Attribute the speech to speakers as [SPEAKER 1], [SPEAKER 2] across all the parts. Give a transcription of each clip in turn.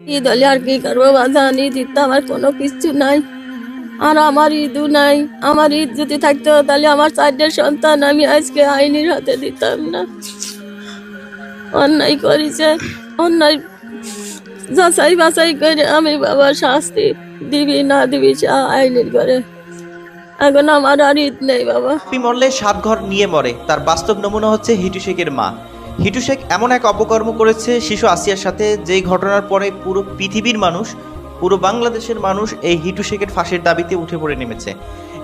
[SPEAKER 1] ঈদ হলে আর কি করব বাজান ঈদ ঈদ তো আমার কোনো কিছু নাই। আর আমার ঈদও নাই। আমার ঈদ যদি থাকতো, তাহলে আমার চারটের সন্তান আমি আজকে আইনির হাতে দিতাম না। অন্যায় করেছে, অন্যায় যাচাই বাছাই করে আমি বাবার শাস্তি দিবি না দিবি যা আইনের করে এখন আমার আর ঈদ নেই বাবা।
[SPEAKER 2] মরলে সাত ঘর নিয়ে মরে, তার বাস্তব নমুনা হচ্ছে হিটু শেখের মা। হিটু শেখ এমন এক অপকর্ম করেছে শিশু আসিয়ার সাথে, যেই ঘটনার পরে পুরো পৃথিবীর মানুষ, পুরো বাংলাদেশের মানুষ এই হিটু শেখের ফাঁসের দাবিতে উঠে পড়ে নেমেছে।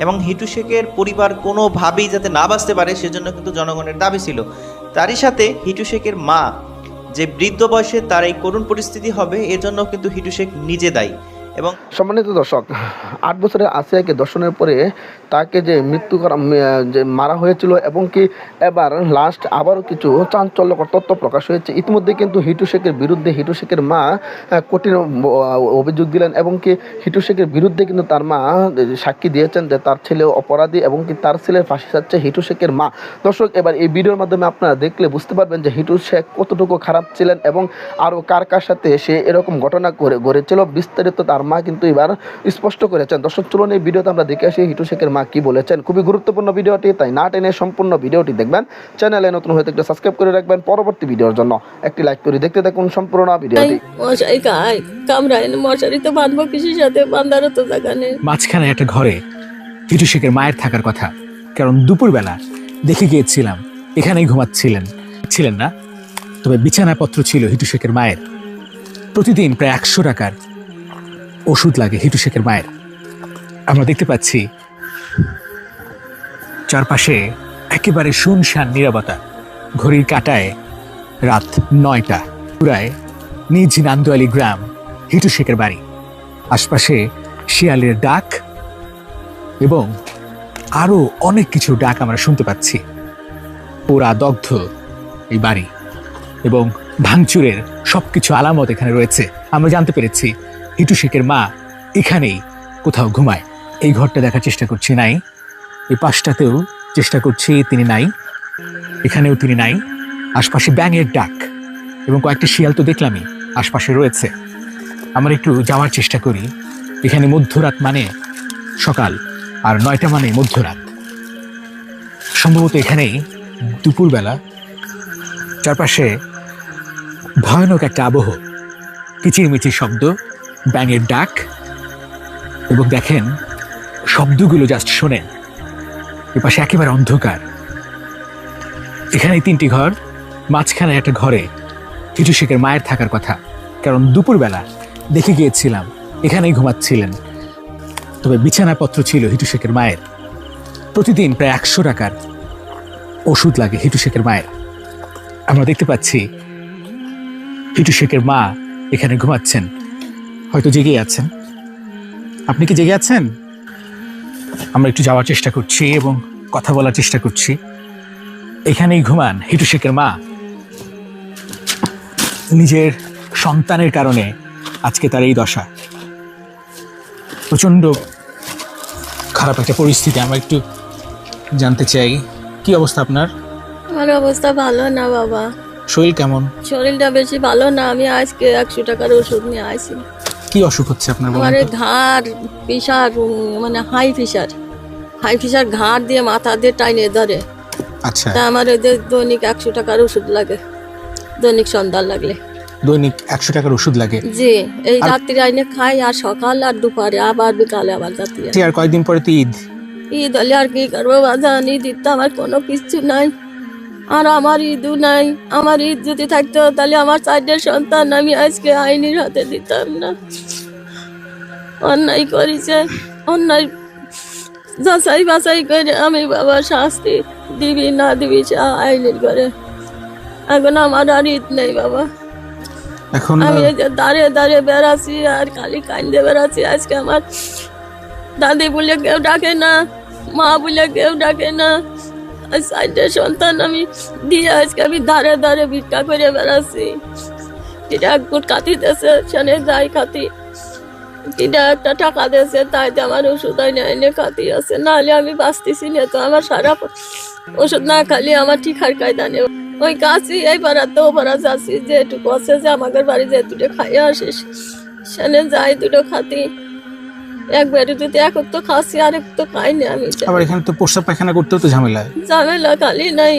[SPEAKER 2] এবং হিটু শেখের পরিবার কোনোভাবেই যাতে না বাঁচতে পারে, সেজন্য কিন্তু জনগণের দাবি ছিল। তারই সাথে হিটু শেখের মা, যে বৃদ্ধ বয়সে তার এই করুণ পরিস্থিতি হবে, এর জন্য কিন্তু হিটু শেখ নিজে দায়ী। এবং
[SPEAKER 3] সম্মানিত দর্শক, আট বছরের আসিয়াকে দর্শনের পরে তাকে যে মৃত্যু করা যে মারা হয়েছিল এবং কি এবার লাস্ট আবারও কিছু চাঞ্চল্যকর তথ্য প্রকাশ হয়েছে। ইতিমধ্যে কিন্তু হিটু শেখের বিরুদ্ধে, হিটু শেখের মা কঠিন অভিযোগ দিলেন এবং কি হিটু শেখের বিরুদ্ধে কিন্তু তার মা সাক্ষী দিয়েছেন যে তার ছেলে অপরাধী এবং কি তার ছেলের ফাঁসি চাচ্ছে হিটু শেখের মা। দর্শক, এবার এই ভিডিওর মাধ্যমে আপনারা দেখলে বুঝতে পারবেন যে হিটু শেখ কতটুকু খারাপ ছিলেন এবং আরও কার কার সাথে সে এরকম ঘটনা করে, গড়েছিল। বিস্তারিত তার মা কিন্তু এবার স্পষ্ট করেছেন। দর্শক, চলুন এই ভিডিওতে আমরা দেখে আসি হিটু শেখের মা কি বলেছেন? খুবই গুরুত্বপূর্ণ ভিডিওটি তাই না টেনে সম্পূর্ণ ভিডিওটি দেখবেন। চ্যানেলে নতুন হয়ে থাকলে সাবস্ক্রাইব করে রাখবেন পরবর্তী ভিডিওর জন্য। একটি লাইক করে দেখতে থাকুন সম্পূর্ণ ভিডিওটি।
[SPEAKER 1] মশাই খাই কামড়ায় না মশারি তো বাঁধবো কিসের সাথে? বাঁধারও তো জায়গা নেই।
[SPEAKER 4] মাঝখানে একটা ঘরে হিটু শেখের মায়ের থাকার কথা। কারণ দুপুরবেলা দেখে গিয়েছিলাম এখানেই ঘুমাচ্ছিলেন। ছিলেন না তবে বিছানাপত্র ছিল হিটু শেখের মায়ের। প্রতিদিন প্রায় একশো টাকার ওষুধ লাগে হিটু শেখের মায়ের। আমরা দেখতে পাচ্ছি চারপাশে একেবারে শুনশান নিরাপত্তা ঘড়ির কাটায় রাত নয়টা। পুরায় নিজ নান্দুয়ালি গ্রাম, হিটু শেখের বাড়ি। আশপাশে শিয়ালের ডাক এবং আরও অনেক কিছু ডাক আমরা শুনতে পাচ্ছি। পোড়া দগ্ধ এই বাড়ি এবং ভাঙচুরের সবকিছু আলামত এখানে রয়েছে। আমরা জানতে পেরেছি, হিটু শেখের মা এখানেই কোথাও ঘুমায়। এই ঘরটা দেখার চেষ্টা করছি নাই। এই পাশটাতেও চেষ্টা করছি, তিনি নাই। এখানেও তিনি নাই। আশপাশে ব্যাঙের ডাক এবং কয়েকটি শিয়াল তো দেখলামই, আশপাশে রয়েছে। আমরা একটু যাওয়ার চেষ্টা করি। এখানে মধ্যরাত মানে সকাল, আর নয়টা মানে মধ্যরাত। সম্ভবত এখানেই দুপুরবেলা। চারপাশে ভয়ানক একটা আবহ, কিচিরমিচির শব্দ, ব্যাঙের ডাক এবং দেখেন শব্দগুলো জাস্ট শোনেন। এপাশে একেবারে অন্ধকার। এখানে তিনটি ঘর, মাঝখানে একটা ঘরে। কিছু শেখের মায়ের থাকার কথা। কারণ দুপুরবেলা দেখে গিয়েছিলাম, এখানেই ঘুমাচ্ছিলেন। তবে বিছানাপত্র ছিল হিটু শেখের মায়ের। প্রতিদিন প্রায় একশো টাকার ওষুধ লাগে হিটু শেখের মায়ের। আমরা দেখতে পাচ্ছি, হিটু শেখের মা এখানে ঘুমাচ্ছেন। হয়তো জেগে আছেন। আপনি কি জেগে আছেন? আমরা একটু যাওয়ার চেষ্টা করছি এবং কথা বলার চেষ্টা করছি। এখানেই ঘুমান হিটু শেখের মা। নিজের সন্তানের কারণে আজকে তার এই দশা। প্রচণ্ড খারাপ একটা পরিস্থিতি আমরা একটু জানতে চাই কি অবস্থা আপনার?
[SPEAKER 1] আমার অবস্থা ভালো না বাবা।
[SPEAKER 4] শরীর কেমন?
[SPEAKER 1] শরীরটা বেশি ভালো না আমি আজকে একশো টাকার ওষুধ নিয়ে আসি
[SPEAKER 4] কি অসুখ হচ্ছে আপনার বলেন
[SPEAKER 1] আমার
[SPEAKER 4] তো?
[SPEAKER 1] ঘাড় প্রেশার মানে হাই প্রেশার হাই প্রেশার ঘাড় দিয়ে মাথা দিয়ে টাইনে ধরে।
[SPEAKER 4] আচ্ছা।
[SPEAKER 1] তা আমার এদের দৈনিক একশো টাকার ওষুধ লাগে। দৈনিক সন্ধ্যা লাগলে।
[SPEAKER 4] দৈনিক একশো টাকার ওষুধ লাগে।
[SPEAKER 1] জি এই রাত্রি আইনে খাই আর সকাল আর দুপুরে আবার বিকালে আবার রাত্রি
[SPEAKER 4] আর কয়েকদিন পরে তো ঈদ?
[SPEAKER 1] ঈদ হলে আর কি করব বাধা ঈদ ঈদ তো আমার কোনো কিছু নাই। আর আমার ঈদও নাই আমার ঈদ যদি থাকতো তাহলে আমার চারটের সন্তান আমি আজকে আইনির হাতে দিতাম না। অন্যায় করেছে অন্যায় যাচাই বাছাই করে আমি বাবার শাস্তি দিবি না দিবি আইনের করে এখন আমার আর ঈদ নেই বাবা।
[SPEAKER 4] এখন
[SPEAKER 1] আমি দাঁড়িয়ে দাঁড়িয়ে বেড়াচ্ছি আর খালি কান্দে বেড়াচ্ছি আজকে আমার দাদি বলে কেউ ডাকে না মা বলে কেউ ডাকে না। আর সাইডের সন্তান আমি দিয়ে আজকে আমি দাঁড়ে দাঁড়ে ভিক্ষা করে বেড়াচ্ছি। এটা কাতি দেশে সেনে যাই খাতি। কিনা একটা টাকা দেশে তাই তো আমার ওষুধ আইনে আইনে খাতি আছে। নাহলে আমি বাঁচতেছি না তো, আমার সারা ওষুধ না খালি আমার ঠিক আর কায়দা নেই। ওই কাছি এই পাড়া তো পাড়া যাচ্ছি যে একটু কষে যে আমাদের বাড়ি যে দুটো খাইয়ে আসিস। সেনে যাই দুটো খাতি। একবারে যদি এক তো খাসি আর এক তো খাইনি আমি।
[SPEAKER 4] আবার এখানে তো প্রস্রাব পায়খানা করতেও তো ঝামেলা।
[SPEAKER 1] ঝামেলা খালি নাই।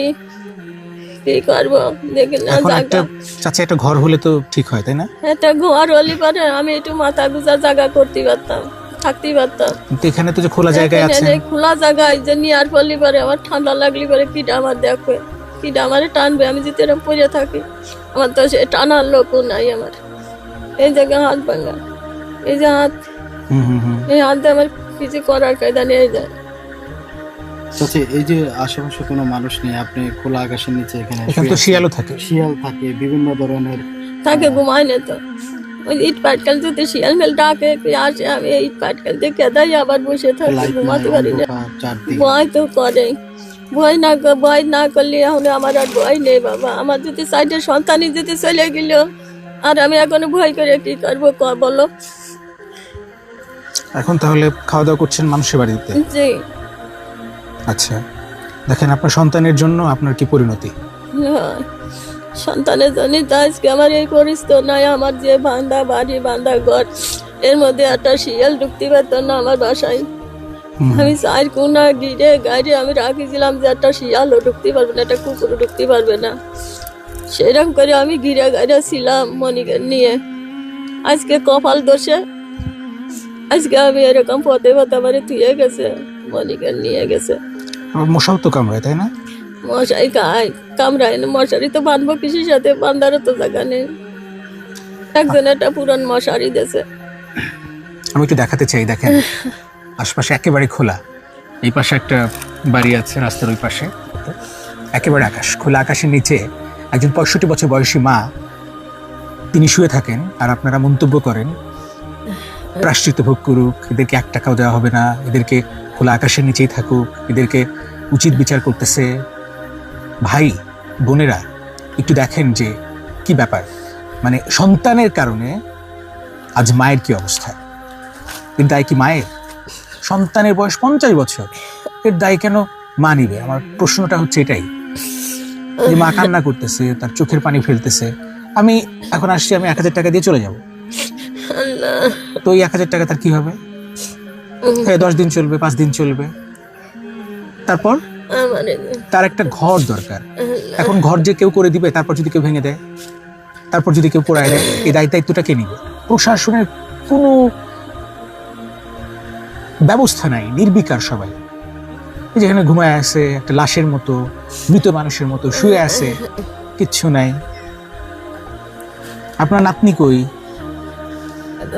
[SPEAKER 1] কি করব? দেখি না
[SPEAKER 4] এখন একটা
[SPEAKER 1] জায়গা
[SPEAKER 4] চাচা একটা ঘর হলে তো ঠিক হয় তাই না?
[SPEAKER 1] একটা ঘর হলি পারে আমি একটু মাথা গুজা জায়গা করতে পারতাম থাকতে পারতাম।
[SPEAKER 4] কিন্তু এখানে তো যে খোলা জায়গায় আছে
[SPEAKER 1] নেই, খোলা জায়গায় যে নিয়ার পড়লি পারে আমার ঠান্ডা লাগলি পারে কিটা আমার দেখবে। কিটা আমারে টানবে আমি যদি এরকম পড়ে থাকি আমার তো সে টানার লোকও নাই আমার। এই জায়গায় হাত ভাঙা। এই যে হাত এই আমার কিছু করার কায়দা নিয়ে যায়
[SPEAKER 5] চাচি এই যে আশেপাশে কোনো মানুষ নেই আপনি খোলা আকাশের নিচে এখানে
[SPEAKER 4] এখানে তো শিয়ালও থাকে।
[SPEAKER 5] শিয়াল থাকে বিভিন্ন ধরনের।
[SPEAKER 1] তাকে ঘুমায় না তো। ওই ইট পাটকাল যদি শিয়াল মেল ডাকে কি আসে আমি ইট পাটকাল দেখে দেয় আবার বসে থাকি ঘুমাতে পারি না। ভয় তো করে ভয় না ভয় না করলে এখন আমার আর ভয় নেই বাবা। আমার যদি সাইডের সন্তানই যদি চলে গেল আর আমি এখন ভয় করে কি করব বলো।
[SPEAKER 4] এখন তাহলে খাওয়া দাওয়া করছেন মানুষের বাড়িতে?
[SPEAKER 1] জি।
[SPEAKER 4] আচ্ছা। দেখেন আপনার সন্তানের জন্য আপনার কি পরিণতি।
[SPEAKER 1] সন্তানের জন্য তো আজকে আমার এই পরিস্থিতি নাই আমার যে বান্ধা বাড়ি বান্ধা ঘর এর মধ্যে একটা শিয়াল ঢুকতে পারতো না আমার বাসায়। আমি চার কোনা গিরে গাড়ি আমি রাখিছিলাম যে একটা শিয়ালও ঢুকতে পারবে না একটা কুকুরও ঢুকতে পারবে না। সেরকম করে আমি ঘিরে গাড়ি ছিলাম মনিকে নিয়ে। আজকে কপাল দোষে আজকে আমি এরকম পথে পথে আমার থুয়ে গেছে মনিকে নিয়ে গেছে।
[SPEAKER 4] আবার মশাও তো কামড়ায় তাই না?
[SPEAKER 1] মশাই খায় কামড়ায় না মশারি তো বাঁধবো কিসের সাথে? বান্ধারও তো জায়গা নেই। একজন একটা পুরান মশারি দেছে।
[SPEAKER 4] আমি একটু দেখাতে চাই দেখেন। আশপাশে একেবারে খোলা। এই পাশে একটা বাড়ি আছে রাস্তার ওই পাশে। একেবারে আকাশ খোলা আকাশের নিচে। একজন পঁয়ষট্টি বছর বয়সী মা তিনি শুয়ে থাকেন আর আপনারা মন্তব্য করেন প্রাশ্চিত্য ভোগ করুক, এদেরকে এক টাকাও দেওয়া হবে না, এদেরকে খোলা আকাশের নিচেই থাকুক, এদেরকে উচিত বিচার করতেছে। ভাই, বোনেরা, একটু দেখেন যে কি ব্যাপার। মানে সন্তানের কারণে আজ মায়ের কি অবস্থা? এর দায় কি মায়ের? সন্তানের বয়স পঞ্চাশ বছর, এর দায় কেন মা নিবে? আমার প্রশ্নটা হচ্ছে এটাই। যে মা কান্না করতেছে, তার চোখের পানি ফেলতেছে। আমি এখন আসছি, আমি এক হাজার টাকা দিয়ে চলে যাব। তো এই এক হাজার টাকা তার কি হবে? হ্যাঁ দশ দিন চলবে পাঁচ দিন চলবে। তারপর? তার একটা ঘর দরকার। এখন ঘর যে কেউ করে দিবে তারপর যদি কেউ ভেঙে দেয় তারপর যদি কেউ পড়ায় দেয় এই দায়িত্ব দায়িত্বটা কে নিবে? প্রশাসনের কোনো ব্যবস্থা নাই নির্বিকার সবাই। যেখানে ঘুমায় আছে একটা লাশের মতো মৃত মানুষের মতো শুয়ে আছে কিচ্ছু নাই। আপনার নাতনি কই?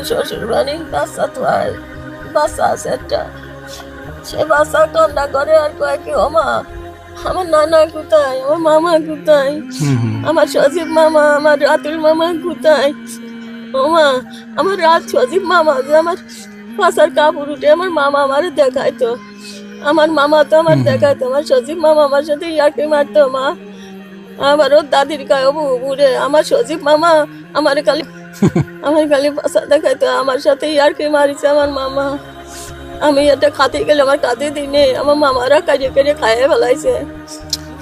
[SPEAKER 1] শ্বশুর বাড়ি বাচ্চা তো আর বাচ্চা আছে একটা। সে বাচ্চা কান্না করে আর কয় কি ওমা আমার নানা কোথায়? আমার মামা কোথায়? আমার সজীব মামা আমার রাতুল মামা কোথায়? ওমা আমার রাত সজীব মামা যে আমার পাশার কাপড় উঠে আমার মামা আমার দেখাইতো। আমার মামা তো আমার দেখাইতো আমার সজীব মামা আমার সাথে ইয়াকে মারতো মা। আমার ওর দাদির গায়ে উড়ে আমার সজীব মামা আমার খালি আমার খালি পাশা দেখাইতো আমার সাথে আর কি মারিছে আমার মামা। আমি এটা খাতে গেলে আমার কাঁদে দিনে, আমার মামারা কাজে কাজে খাইয়ে ফেলাইছে।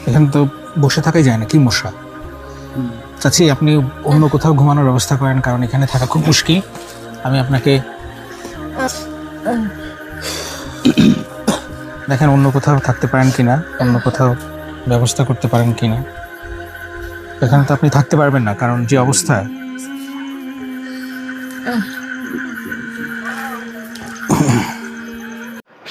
[SPEAKER 4] এখানে তো বসে থাকাই যায় না, কি মশা? চাচি, আপনি অন্য কোথাও ঘুমানোর ব্যবস্থা করেন, কারণ এখানে থাকা খুব মুশকিল। আমি আপনাকে দেখেন, অন্য কোথাও থাকতে পারেন কিনা, অন্য কোথাও ব্যবস্থা করতে পারেন কিনা। এখানে তো আপনি থাকতে পারবেন না, কারণ যে অবস্থা うん。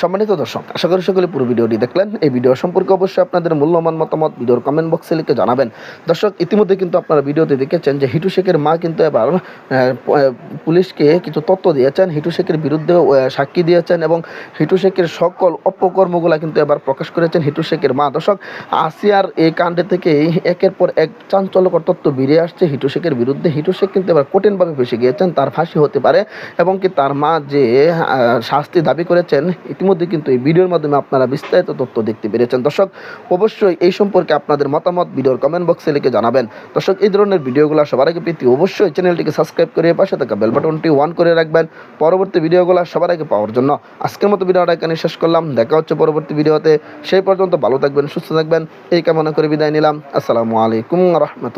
[SPEAKER 3] সম্মানিত দর্শক, আশা করি সকলে পুরো ভিডিওটি দেখলেন। এই ভিডিও সম্পর্কে অবশ্যই আপনাদের মূল্যবান মতামত ভিডিওর কমেন্ট বক্সে লিখে জানাবেন। দর্শক, ইতিমধ্যে কিন্তু আপনারা ভিডিওতে দেখেছেন যে হিটু শেখের মা কিন্তু এবার পুলিশকে কিছু তথ্য দিয়েছেন। হিটু শেখের বিরুদ্ধে সাক্ষী দিয়েছেন এবং হিটু শেখের সকল অপকর্মগুলা কিন্তু এবার প্রকাশ করেছেন হিটু শেখের মা। দর্শক, আসিয়ার এই কাণ্ডে থেকেই একের পর এক চাঞ্চল্যকর তথ্য বেরিয়ে আসছে হিটু শেখের বিরুদ্ধে। হিটু শেখ কিন্তু এবার কঠিনভাবে ফেসে গিয়েছেন, তার ফাঁসি হতে পারে এবং কি তার মা যে শাস্তি দাবি করেছেন ইতিমধ্যে কিন্তু এই ভিডিওর মাধ্যমে আপনারা বিস্তারিত তথ্য দেখতে পেরেছেন। দর্শক, অবশ্যই এই সম্পর্কে আপনাদের মতামত ভিডিওর কমেন্ট বক্সে লিখে জানাবেন। দর্শক, এই ধরনের ভিডিওগুলো সবার আগে পেতে অবশ্যই চ্যানেলটিকে সাবস্ক্রাইব করে পাশে থাকা বেল বাটনটি অন করে রাখবেন। পরবর্তী ভিডিওগুলো সবার আগে পাওয়ার জন্য। আজকের মতো ভিডিওটা এখানে শেষ করলাম। দেখা হচ্ছে পরবর্তী ভিডিওতে। সেই পর্যন্ত ভালো থাকবেন, সুস্থ থাকবেন। এই কামনা করে বিদায় নিলাম। আসসালামু আলাইকুম রহমতুল্লাহ।